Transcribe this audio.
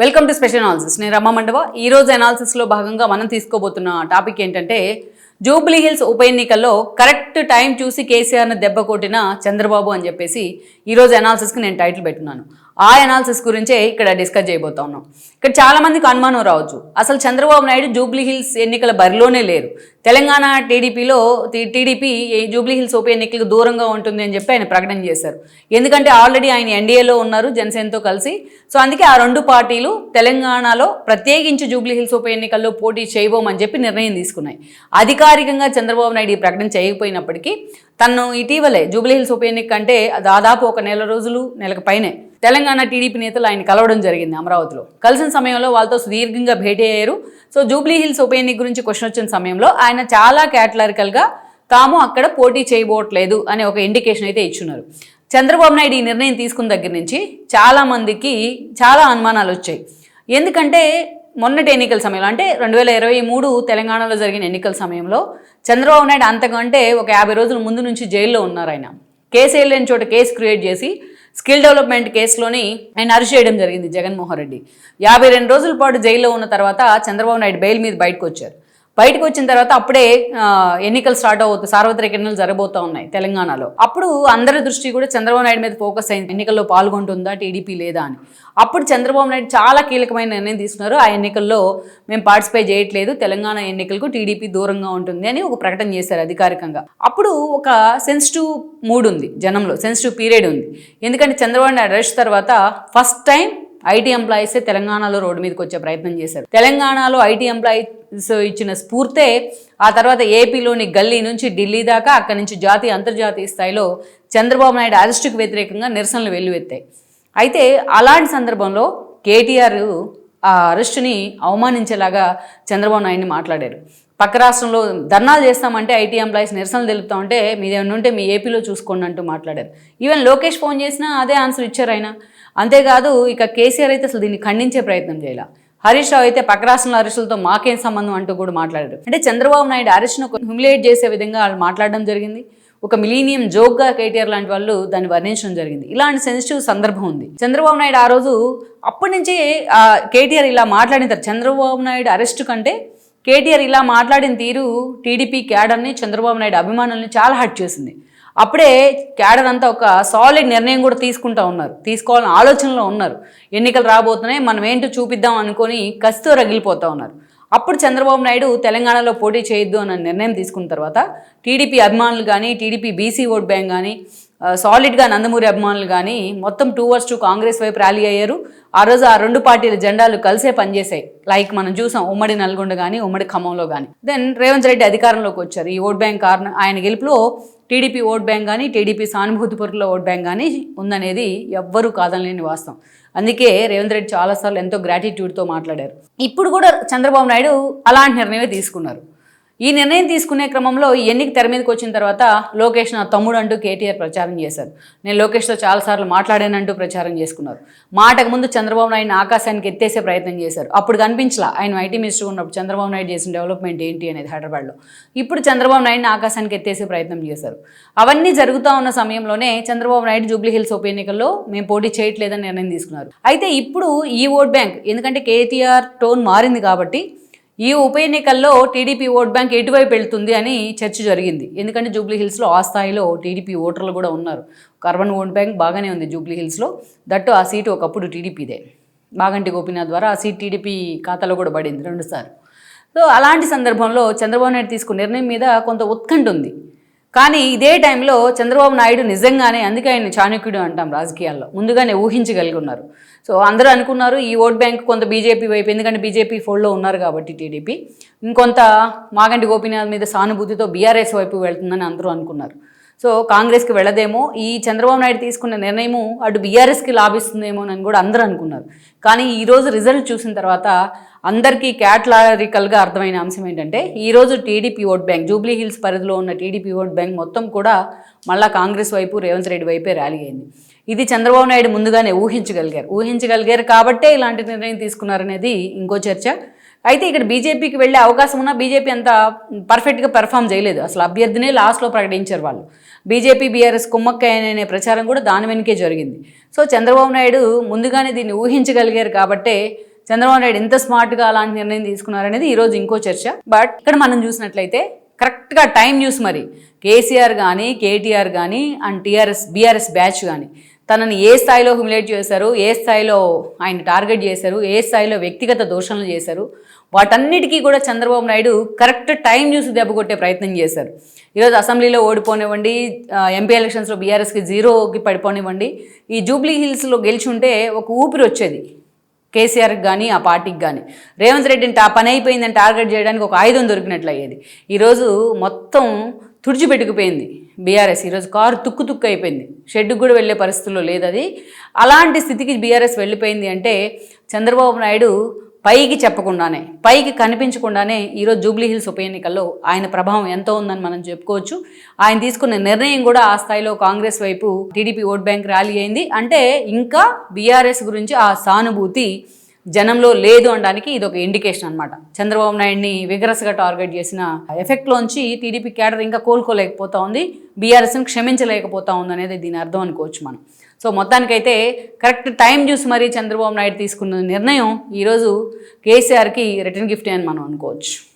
Welcome to special analysis నేను రమ్మ మండవ. ఈ రోజు అనాలిసిస్లో భాగంగా మనం తీసుకోబోతున్న టాపిక్ ఏంటంటే జూబ్లీ హిల్స్ ఉప ఎన్నికల్లో కరెక్ట్ టైం చూసి కేసీఆర్ను దెబ్బ కొట్టిన చంద్రబాబు అని చెప్పేసి ఈ రోజు అనాలిసిస్కి నేను టైటిల్ పెట్టున్నాను ఆ అనాలిసిస్ గురించే ఇక్కడ డిస్కస్ చేయబోతా ఉన్నాం. ఇక్కడ చాలామందికి అనుమానం రావచ్చు. అసలు చంద్రబాబు నాయుడు జూబ్లీ హిల్స్ ఎన్నికల బరిలోనే లేరు. తెలంగాణ టీడీపీలో టీడీపీ జూబ్లీ హిల్స్ ఉప ఎన్నికలకు దూరంగా ఉంటుంది అని చెప్పి ఆయన ప్రకటన చేశారు. ఎందుకంటే ఆల్రెడీ ఆయన ఎన్డీఏలో ఉన్నారు జనసేనతో కలిసి. సో అందుకే ఆ రెండు పార్టీలు తెలంగాణలో ప్రత్యేకించి జూబ్లీ హిల్స్ ఉప ఎన్నికల్లో పోటీ చేయబోమని చెప్పి నిర్ణయం తీసుకున్నాయి. అధికారికంగా చంద్రబాబు నాయుడు ఈ ప్రకటన చేయకపోయినప్పటికీ తను ఇటీవలే జూబ్లీ హిల్స్ ఉప ఎన్నిక కంటే దాదాపు ఒక నెల రోజులు నెలకు పైనే తెలంగాణ టీడీపీ నేతలు ఆయన కలవడం జరిగింది అమరావతిలో. కలిసిన సమయంలో వాళ్ళతో సుదీర్ఘంగా భేటీ అయ్యారు. సో జూబ్లీహిల్స్ ఉప ఎన్నిక గురించి క్వశ్చన్ వచ్చిన సమయంలో ఆయన చాలా క్యాటలారికల్గా తాము అక్కడ పోటీ చేయబోవట్లేదు అనే ఒక ఇండికేషన్ అయితే ఇచ్చున్నారు. చంద్రబాబు నాయుడు ఈ నిర్ణయం తీసుకున్న దగ్గర నుంచి చాలామందికి చాలా అనుమానాలు వచ్చాయి. ఎందుకంటే మొన్నటి ఎన్నికల సమయంలో అంటే రెండు వేల ఇరవై మూడు తెలంగాణలో జరిగిన ఎన్నికల సమయంలో చంద్రబాబు నాయుడు అంతకంటే ఒక యాభై రోజుల ముందు నుంచి జైల్లో ఉన్నారు ఆయన. కేసు వేయలేని చోట కేసు క్రియేట్ చేసి స్కిల్ డెవలప్మెంట్ కేసులోని ఆయన అరెస్ట్ చేయడం జరిగింది జగన్మోహన్ రెడ్డి. యాభై రెండు రోజుల పాటు జైల్లో ఉన్న తర్వాత చంద్రబాబు నాయుడు బెయిల్ మీద బయటకు వచ్చారు. బయటకు వచ్చిన తర్వాత అప్పుడే ఎన్నికలు స్టార్ట్ అవుతాయి సార్వత్రిక ఎన్నికలు జరగబోతా ఉన్నాయి తెలంగాణలో. అప్పుడు అందరి దృష్టి కూడా చంద్రబాబు నాయుడు మీద ఫోకస్ అయింది. ఎన్నికల్లో పాల్గొంటుందా టీడీపీ లేదా అని. అప్పుడు చంద్రబాబు నాయుడు చాలా కీలకమైన నిర్ణయం తీసుకున్నారు. ఆ ఎన్నికల్లో మేము పార్టిసిపేట్ చేయట్లేదు. తెలంగాణ ఎన్నికలకు టీడీపీ దూరంగా ఉంటుంది అని ఒక ప్రకటన చేశారు అధికారికంగా. అప్పుడు ఒక సెన్సిటివ్ మూడ్ ఉంది జనంలో. సెన్సిటివ్ పీరియడ్ ఉంది. ఎందుకంటే చంద్రబాబు నాయుడు అరెస్ట్ తర్వాత ఫస్ట్ టైం ఐటీ ఎంప్లాయీసే తెలంగాణలో రోడ్డు మీదకి వచ్చే ప్రయత్నం చేశారు. తెలంగాణలో ఐటీ ఎంప్లాయీస్ ఇచ్చిన స్ఫూర్తే ఆ తర్వాత ఏపీలోని గల్లీ నుంచి ఢిల్లీ దాకా అక్కడి నుంచి జాతీయ అంతర్జాతీయ స్థాయిలో చంద్రబాబు నాయుడు అరెస్టుకు వ్యతిరేకంగా నిరసనలు వెల్లువెత్తాయి. అయితే అలాంటి సందర్భంలో కేటీఆర్ ఆ అరెస్టుని అవమానించేలాగా చంద్రబాబు నాయుడిని మాట్లాడారు. పక్క రాష్ట్రంలో ధర్నాలు చేస్తామంటే ఐటీ ఎంప్లాయీస్ నిరసనలు తెలుపుతామంటే మీది ఏమైనా ఉంటే మీ ఏపీలో చూసుకోండి అంటూ మాట్లాడారు. ఈవెన్ లోకేష్ ఫోన్ చేసినా అదే ఆన్సర్ ఇచ్చారు ఆయన. అంతేకాదు ఇక కేసీఆర్ అయితే అసలు దీన్ని ఖండించే ప్రయత్నం చేయాల. హరీష్ రావు అయితే పక్క రాష్ట్రంలో అరెస్టులతో మాకేం సంబంధం అంటూ కూడా మాట్లాడారు. అంటే చంద్రబాబు నాయుడు అరెస్ట్ను హ్యూమిలేట్ చేసే విధంగా వాళ్ళు మాట్లాడడం జరిగింది. ఒక మిలీనియం జోక్గా కేటీఆర్ లాంటి వాళ్ళు దాన్ని వర్ణించడం జరిగింది. ఇలాంటి సెన్సిటివ్ సందర్భం ఉంది. చంద్రబాబు నాయుడు ఆ రోజు అప్పటి నుంచి కేటీఆర్ ఇలా మాట్లాడిన చంద్రబాబు నాయుడు అరెస్టు కంటే కేటీఆర్ ఇలా మాట్లాడిన తీరు టీడీపీ క్యాడర్ని చంద్రబాబు నాయుడు అభిమానుల్ని చాలా హర్ట్ చేసింది. అప్పుడే క్యాడర్ అంతా ఒక సాలిడ్ నిర్ణయం కూడా తీసుకుంటా ఉన్నారు. తీసుకోవాలని ఆలోచనలో ఉన్నారు. ఎన్నికలు రాబోతున్నాయి మనం ఏంటో చూపిద్దాం అనుకొని కసితో రగిలిపోతా ఉన్నారు. అప్పుడు చంద్రబాబు నాయుడు తెలంగాణలో పోటీ చేయొద్దు అన్న నిర్ణయం తీసుకున్న తర్వాత టీడీపీ అభిమానులు కానీ టీడీపీ బీసీ ఓట్ బ్యాంక్ కానీ సాలిడ్గా నందమూరి అభిమానులు కానీ మొత్తం టూ వర్స్ టూ కాంగ్రెస్ వైపు ర్యాలీ అయ్యారు. ఆ రోజు ఆ రెండు పార్టీల జెండాలు కలిసే పనిచేశాయి. లైక్ మనం చూసాం ఉమ్మడి నల్గొండ కానీ ఉమ్మడి ఖమ్మంలో కానీ దెన్ రేవంత్ రెడ్డి అధికారంలోకి వచ్చారు. ఈ ఓట్ బ్యాంక్ కారణం ఆయన గెలుపులో టీడీపీ ఓట్ బ్యాంక్ కానీ టీడీపీ సానుభూతిపరుల ఓట్ బ్యాంక్ కానీ ఉందనేది ఎవ్వరూ కాదనలేని వాస్తవం. అందుకే రేవంత్ రెడ్డి చాలాసార్లు ఎంతో గ్రాటిట్యూడ్తో మాట్లాడారు. ఇప్పుడు కూడా చంద్రబాబు నాయుడు అలాంటి నిర్ణయమే తీసుకున్నారు. ఈ నిర్ణయం తీసుకునే క్రమంలో ఈ ఎన్నిక తెర మీదకి వచ్చిన తర్వాత లోకేష్ నా తమ్ముడు అంటూ కేటీఆర్ ప్రచారం చేశారు. నేను లోకేష్తో చాలాసార్లు మాట్లాడానంటూ ప్రచారం చేసుకున్నారు. మాటకు ముందు చంద్రబాబు నాయుడిని ఆకాశానికి ఎత్తేసే ప్రయత్నం చేశారు. అప్పుడు కనిపించలా ఆయన ఐటీ మినిస్టర్ ఉన్నప్పుడు చంద్రబాబు నాయుడు చేసిన డెవలప్మెంట్ ఏంటి అనేది హైదరాబాద్లో. ఇప్పుడు చంద్రబాబు నాయుడిని ఆకాశానికి ఎత్తేసే ప్రయత్నం చేశారు. అవన్నీ జరుగుతూ ఉన్న సమయంలోనే చంద్రబాబు నాయుడు జూబ్లీహిల్స్ ఉప ఎన్నికల్లో మేము పోటీ చేయట్లేదని నిర్ణయం తీసుకున్నారు. అయితే ఇప్పుడు ఈ ఓట్ బ్యాంక్ ఎందుకంటే కేటీఆర్ టోన్ మారింది కాబట్టి ఈ ఉప ఎన్నికల్లో టీడీపీ ఓట్ బ్యాంక్ ఎటువైపు వెళ్తుంది అని చర్చ జరిగింది. ఎందుకంటే జూబ్లీ హిల్స్లో ఆ స్థాయిలో టీడీపీ ఓటర్లు కూడా ఉన్నారు. కర్బన్ ఓట్ బ్యాంక్ బాగానే ఉంది జూబ్లీ హిల్స్లో. దట్టు ఆ సీటు ఒకప్పుడు టీడీపీదే. బాగంటి గోపీనాథ్ ద్వారా ఆ సీట్ టీడీపీ ఖాతాలో కూడా పడింది రెండుసార్లు. సో అలాంటి సందర్భంలో చంద్రబాబు నాయుడు తీసుకున్న నిర్ణయం మీద కొంత ఉత్కంఠ ఉంది. కానీ ఇదే టైంలో చంద్రబాబు నాయుడు నిజంగానే అందుకే ఆయన చాణక్యుడు అంటాం రాజకీయాల్లో. ముందుగానే ఊహించగలిగి ఉన్నారు సో అందరూ అనుకున్నారు ఈ ఓట్ బ్యాంక్ కొంత బీజేపీ వైపు ఎందుకంటే బీజేపీ ఫోల్డ్లో ఉన్నారు కాబట్టి టీడీపీ. ఇంకొంత మాగంటి గోపీనాథ్ మీద సానుభూతితో బీఆర్ఎస్ వైపు వెళ్తుందని అందరూ అనుకున్నారు. సో కాంగ్రెస్కి వెళ్ళదేమో ఈ చంద్రబాబు నాయుడు తీసుకున్న నిర్ణయము అటు బీఆర్ఎస్కి లాభిస్తుందేమో అని కూడా అందరూ అనుకున్నారు. కానీ ఈరోజు రిజల్ట్ చూసిన తర్వాత అందరికీ క్యాట్లారికల్గా అర్థమైన అంశం ఏంటంటే ఈరోజు TDP vote bank Jubilee Hills పరిధిలో ఉన్న టీడీపీ ఓట్ బ్యాంక్ మొత్తం కూడా మళ్ళా కాంగ్రెస్ వైపు రేవంత్ రెడ్డి వైపే ర్యాలీ అయింది. ఇది చంద్రబాబు నాయుడు ముందుగానే ఊహించగలిగారు. ఊహించగలిగారు కాబట్టే ఇలాంటి నిర్ణయం తీసుకున్నారనేది ఇంకో చర్చ. అయితే ఇక్కడ బీజేపీకి వెళ్ళే అవకాశం ఉన్నా బీజేపీ అంత పర్ఫెక్ట్గా పెర్ఫామ్ చేయలేదు. అసలు అభ్యర్థినే లాస్ట్లో ప్రకటించారు వాళ్ళు. బీజేపీ బీఆర్ఎస్ కుమ్మక్కయ్యనే ప్రచారం కూడా దాని వెనుకే జరిగింది. సో చంద్రబాబు నాయుడు ముందుగానే దీన్ని ఊహించగలిగారు కాబట్టే చంద్రబాబు నాయుడు ఎంత స్మార్ట్గా అలాంటి నిర్ణయం తీసుకున్నారనేది ఈరోజు ఇంకో చర్చ. బట్ ఇక్కడ మనం చూసినట్లయితే కరెక్ట్గా టైం న్యూస్ మరి. కేసీఆర్ కానీ కేటీఆర్ కానీ అండ్ టీఆర్ఎస్ బీఆర్ఎస్ బ్యాచ్ కానీ తనని ఏ స్థాయిలో హ్యుమిలేట్ చేశారు ఏ స్థాయిలో ఆయన టార్గెట్ చేశారు ఏ స్థాయిలో వ్యక్తిగత దోషణలు చేశారు వాటన్నిటికీ కూడా చంద్రబాబు నాయుడు కరెక్ట్ టైం చూసి దెబ్బకొట్టే ప్రయత్నం చేశారు. ఈరోజు అసెంబ్లీలో ఓడిపోనివ్వండి ఎంపీ ఎలక్షన్స్లో బీఆర్ఎస్కి జీరోకి పడిపోనివ్వండి ఈ జూబ్లీ హిల్స్లో గెలిచి ఉంటే ఒక ఊపిరి వచ్చేది. కేసీఆర్కి కానీ ఆ పార్టీకి కానీ రేవంత్ రెడ్డిని ఆ పని అయిపోయిందని టార్గెట్ చేయడానికి ఒక ఆయుధం దొరికినట్లు అయ్యేది ఈరోజు మొత్తం తుడిచిపెట్టుకుపోయింది బీఆర్ఎస్. ఈరోజు కారు తుక్కు తుక్కు అయిపోయింది. షెడ్కి కూడా వెళ్ళే పరిస్థితుల్లో లేదు అది అలాంటి స్థితికి బీఆర్ఎస్ వెళ్ళిపోయింది అంటే చంద్రబాబు నాయుడు పైకి చెప్పకుండానే పైకి కనిపించకుండానే ఈరోజు జూబ్లీ హిల్స్ ఉప ఎన్నికల్లో ఆయన ప్రభావం ఎంతో ఉందని మనం చెప్పుకోవచ్చు. ఆయన తీసుకున్న నిర్ణయం కూడా ఆ స్థాయిలో కాంగ్రెస్ వైపు టీడీపీ ఓట్ బ్యాంక్ ర్యాలీ అయింది. అంటే ఇంకా బీఆర్ఎస్ గురించి ఆ సానుభూతి జనంలో లేదు అనడానికి ఇది ఒక ఇండికేషన్ అనమాట చంద్రబాబు నాయుడిని విగరస్గా టార్గెట్ చేసిన ఎఫెక్ట్లోంచి టీడీపీ క్యాడర్ ఇంకా కోలుకోలేకపోతా ఉంది. బీఆర్ఎస్ని క్షమించలేకపోతా ఉంది అనేది దీని అర్థం అనుకోవచ్చు మనం. సో మొత్తానికైతే కరెక్ట్ టైం చూసి మరీ చంద్రబాబు నాయుడు తీసుకున్న నిర్ణయం ఈరోజు కేసీఆర్కి రిటర్న్ గిఫ్ట్ అని మనం అనుకోవచ్చు.